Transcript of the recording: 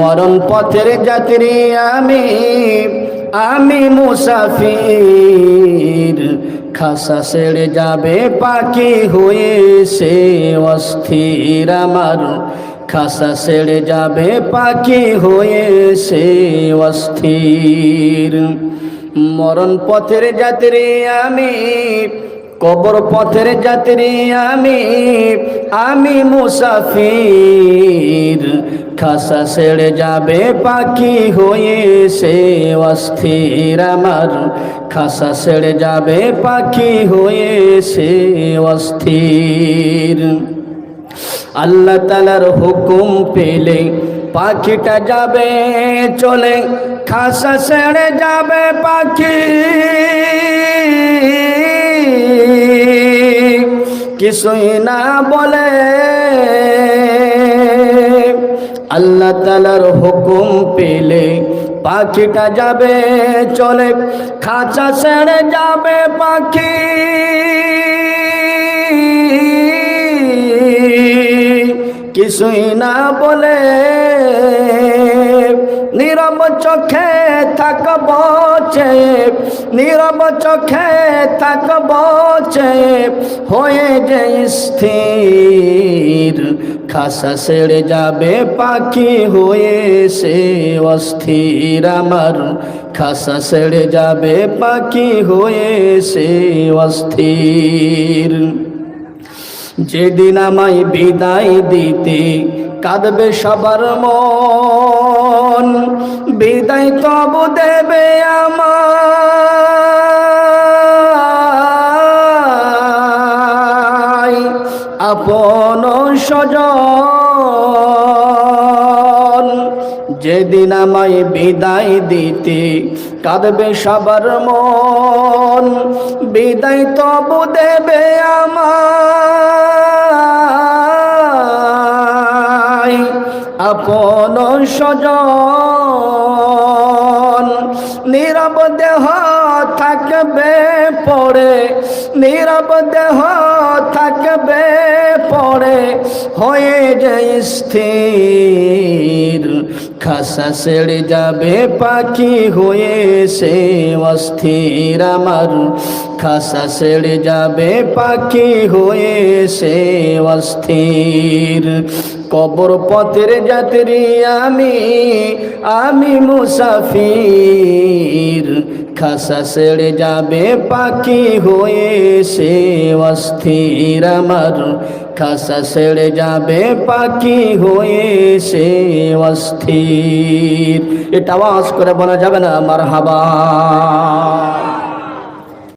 মরণ পথের যাত্রী আমি আমি মুসাফির। খাসা ছেড়ে যাবে পাখি হয়ে সে অস্থির আমার। খাসা ছেড়ে যাবে পাখি হয়ে সে অস্থির। মরণ পথের যাত্রী আমি কবর পথের যাত্রী আমি আমি মুসাফির। খাসা ছেড়ে যাবে পাখি হয়ে সে অস্থির আমার। খাসা ছেড়ে যাবে পাখি হয়ে সে অস্থির। আল্লাহ তালার হুকুম পেলে পাখিটা যাবে, চলে। খাসা ছেড়ে যাবে পাখি। কিছুই না বলে। আল্লাহ তালার হুকুম পেলে পাখিটা যাবে, চলে খাঁচা ছেড়ে যাবে পাখি। কিছুই না বলে। নীরব চোখে থাকব চে নীরব চোখে থাকব চে হয়ে যে স্থির, খাসা ছেড়ে যাবে পাখি হয়ে সে অস্থির আমার। খাসা ছেড়ে যাবে পাখি হয়ে সে অস্থির। যেদিন আমায় বিদায় দিতে কাঁদবে সবার মন। বিদায় তব দেবে আমায়। আপন স্বজন, যেদিন আমায় বিদায় দিতে কাঁদবে সবার মন, বিদায় তবু দেবে আমায়। আপন সজন নীরব দেহ থাকবে পড়ে। নীরব দেহ থাকবে পড়ে। হয়ে যে স্থির খাসা ছেড়ে যাবে পাখি হয়ে সে অস্থির আমার। খাসা ছেড়ে যাবে পাখি হয়ে সে অস্থির। কবর পথের যাত্রী আমি আমি মুসাফির। খাসা ছেড়ে যাবে পাখি হয়ে সে অস্থির আমার। খাসা সেড়ে যাবে পাখি হয়ে সে অস্থির। এটা আওয়াজ করে বলা যাবে না আমার হাবা